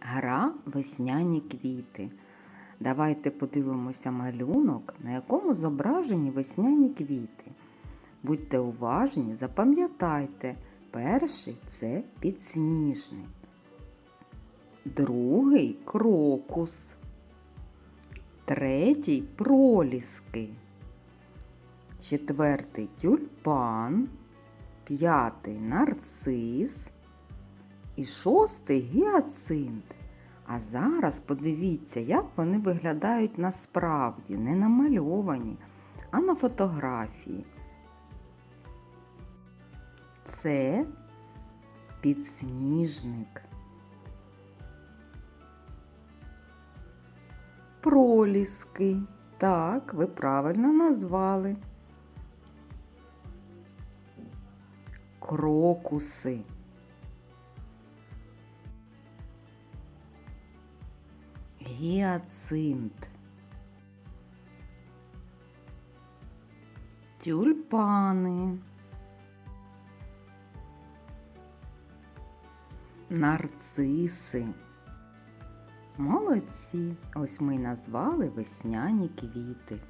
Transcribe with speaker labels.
Speaker 1: Гра весняні квіти. Давайте подивимося малюнок, на якому зображені весняні квіти. Будьте уважні, запам'ятайте, перший це підсніжник, другий крокус, третій проліски, четвертий тюльпан, п'ятий нарцис і шостий гіацинт. А зараз подивіться, як вони виглядають насправді, не намальовані, а на фотографії. Це підсніжник. Проліски. Так, ви правильно назвали. Крокуси. Гіацинт. Тюльпани. Нарциси. Молодці. Ось ми назвали весняні квіти.